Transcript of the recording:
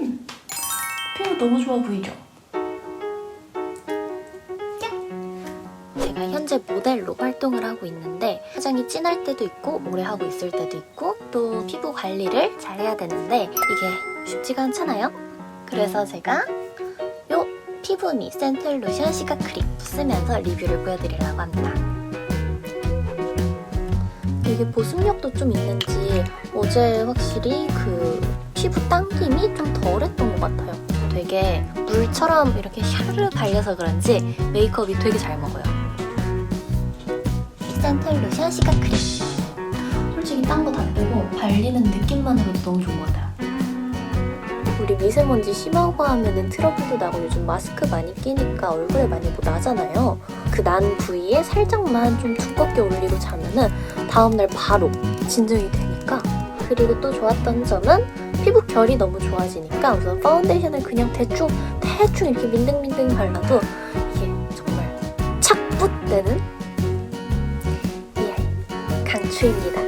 음, 피부 너무 좋아 보이죠? 제가 현재 모델로 활동을 하고 있는데 화장이 진할 때도 있고 오래 하고 있을 때도 있고 또 피부 관리를 잘 해야 되는데 이게 쉽지가 않잖아요. 그래서 제가 요 피부미 센텔루션 시각 크림 쓰면서 리뷰를 보여드리려고 합니다. 이게 보습력도 좀 있는지 어제 확실히 그 피부 당김이 좀것 되게 물처럼 이렇게 샤르르 발려서 그런지 메이크업이 되게 잘 먹어요. 센텔루션 시각 크림. 솔직히 딴 거 다 빼고 발리는 느낌만으로도 너무 좋은 것 같아요. 우리 미세먼지 심하고 하면은 트러블도 나고 요즘 마스크 많이 끼니까 얼굴에 많이 뭐 나잖아요. 그 난 부위에 살짝만 좀 두껍게 올리고 자면은 다음날 바로 진정이 되니까. 그리고 또 좋았던 점은 피부 결이 너무 좋아지니까 우선 파운데이션을 그냥 대충 대충 이렇게 민등민등 발라도 이게 정말 착붙 되는 이 아이 강추입니다.